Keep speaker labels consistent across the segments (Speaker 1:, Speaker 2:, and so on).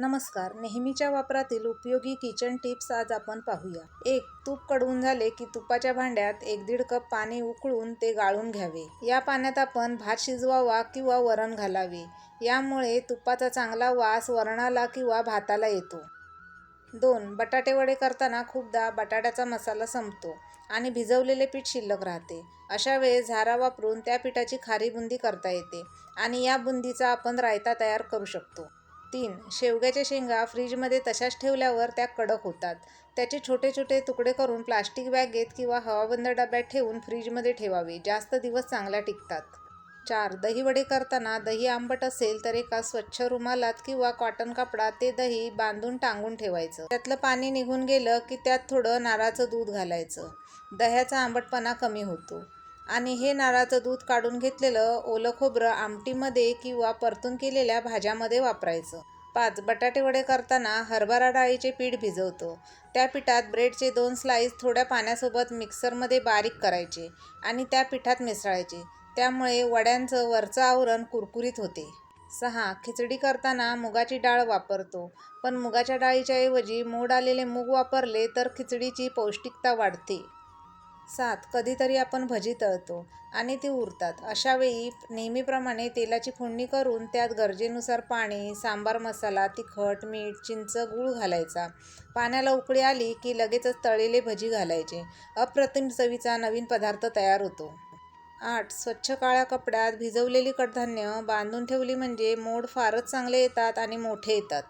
Speaker 1: नमस्कार. नेहमीच्या वापरातील उपयोगी किचन टिप्स आज आपण पाहूया. एक तूप कडवून झाले की तुपाच्या भांड्यात एक दीड कप पाणी उकळून ते गाळून घ्यावे. या पाण्यात आपण भात शिजवावा किंवा वरण घालावे. यामुळे तुपाचा चांगला वास वरणाला किंवा भाताला येतो. दोन बटाटे वडे करताना खूपदा बटाट्याचा मसाला संपतो आणि भिजवलेले पीठ शिल्लक राहते. अशा वेळेस झारा वापरून त्या पिठाची खारी बुंदी करता येते आणि या बुंदीचा आपण रायता तयार करू शकतो. तीन. शेवग्याच्या शेंगा फ्रीजमध्ये तशाच ठेवल्यावर त्या कडक होतात. त्याचे छोटे छोटे तुकडे करून प्लास्टिक बॅगेत किंवा हवाबंद डब्यात ठेवून फ्रीजमध्ये ठेवावे. जास्त दिवस चांगल्या टिकतात. चार. दही वडे करताना दही आंबट असेल तर एका स्वच्छ रुमालात किंवा कॉटन कपडा ते दही बांधून टांगून ठेवायचं. त्यातलं पाणी निघून गेलं की त्यात थोडं नारळाचं दूध घालायचं. दह्याचा आंबटपणा कमी होतो. आणि हे नारळाचं दूध काढून घेतलेलं ओलं खोबरं आमटीमध्ये किंवा परतून केलेल्या भाज्यामध्ये वापरायचं. पाच बटाटे वडे करताना हरभरा डाळीचे पीठ भिजवतो. त्या पिठात ब्रेडचे दोन स्लाईस थोड्या पाण्यासोबत मिक्सरमध्ये बारीक करायचे आणि त्या पिठात मिसळायचे. त्यामुळे वड्यांचं वरचं आवरण कुरकुरीत होते. सहा खिचडी करताना मुगाची डाळ वापरतो. पण मुगाच्या डाळीच्या ऐवजी मोड आलेले मूग वापरले तर खिचडीची पौष्टिकता वाढते. सात कधीतरी आपण भजी तळतो आणि ती उरतात. अशावेळी नेहमीप्रमाणे तेलाची फोडणी करून त्यात गरजेनुसार पाणी सांबार मसाला तिखट मीठ चिंच गूळ घालायचा. पाण्याला उकळी आली की लगेचच तळलेले भजी घालायचे. अप्रतिम चवीचा नवीन पदार्थ तयार होतो. आठ स्वच्छ काळ्या कपड्यात भिजवलेली कडधान्य बांधून ठेवली म्हणजे मोड फारच चांगले येतात आणि मोठे येतात.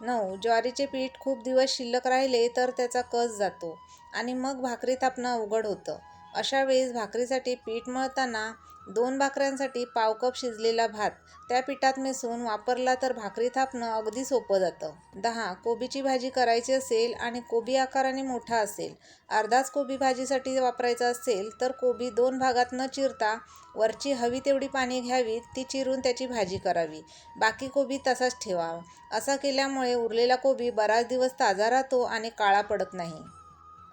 Speaker 1: नऊ. ज्वारीचे पीठ खूप दिवस शिल्लक राहिले तर त्याचा कस जातो? आणि मग भाकरी थापणं अवघड होतं. अशा वेळेस भाकरीसाठी पीठ मळताना दोन भाकऱ्यांसाठी पाव कप शिजलेला भात. त्या पिठात मिसळून वापरला तर भाकरी थापणं अगदी सोपं जातं. दहा कोबीची भाजी करायची असेल आणि कोबी आकाराने मोठा असेल. अर्धाच कोबी भाजीसाठी वापरायचा असेल तर कोबी दोन भागात न चिरता वरची हवी तेवढी पाणी घ्यावीत ती चिरून त्याची भाजी करावी. बाकी कोबी तसाच ठेवावा. असा केल्यामुळे उरलेला कोबी बराच दिवस ताजा राहतो आणि काळा पडत नाही.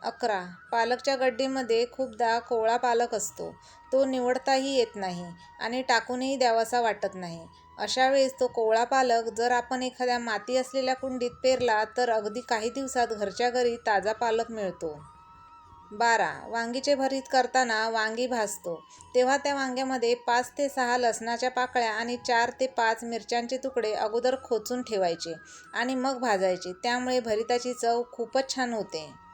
Speaker 1: अकरा. पालकच्या गड्डीमध्ये खूपदा कोवळा पालक असतो. तो निवडताही येत नाही आणि टाकूनही द्यावासा वाटत नाही. अशा वेळेस तो कोवळा पालक जर आपण एखाद्या माती असलेल्या कुंडीत पेरला तर अगदी काही दिवसात घरच्या घरी ताजा पालक मिळतो. बारा. वांगीचे भरीत करताना वांगी भाजतो. तेव्हा त्या वांग्यामध्ये पाच ते सहा लसणाच्या पाकळ्या आणि चार ते पाच मिरच्यांचे तुकडे अगोदर खोचून ठेवायचे आणि मग भाजायचे. त्यामुळे भरिताची चव खूपच छान होते.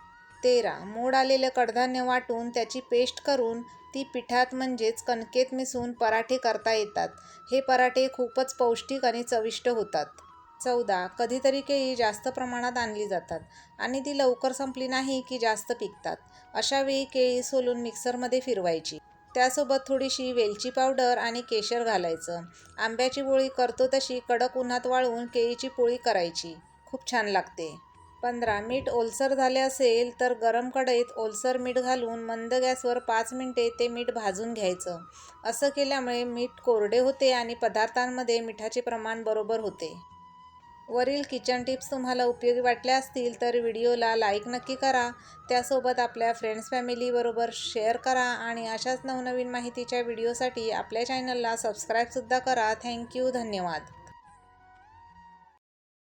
Speaker 1: तेरा. मोड आलेलं कडधान्य वाटून त्याची पेस्ट करून ती पिठात म्हणजेच कणकेत मिसळून पराठे करता येतात. हे पराठे खूपच पौष्टिक आणि चविष्ट होतात. चौदा. कधीतरी केळी जास्त प्रमाणात आणली जातात आणि ती लवकर संपली नाही की जास्त पिकतात. अशावेळी केळी सोलून मिक्सरमध्ये फिरवायची. त्यासोबत थोडीशी वेलची पावडर आणि केशर घालायचं. आंब्याची पोळी करतो तशी कडक उन्हात वाळवून केळीची पोळी करायची. खूप छान लागते. पंधरा मीठ ओलसर झाले असेल तर गरम कढईत ओलसर मीठ घालून मंद गॅसवर पाच मिनटे ते मीठ भाजून घ्यायचं. असं केल्यामुळे मीठ कोरडे होते आणि पदार्थांमध्ये मिठाचे प्रमाण बरोबर होते. वरील किचन टिप्स तुम्हाला उपयोगी वाटल्या असतील तर व्हिडिओला लाईक नक्की करा. त्यासोबत आपल्या फ्रेंड्स फॅमिलीबरोबर शेअर करा आणि अशाच नवनवीन माहितीच्या व्हिडिओसाठी आपल्या चॅनलला सबस्क्राईबसुद्धा करा. थँक्यू धन्यवाद.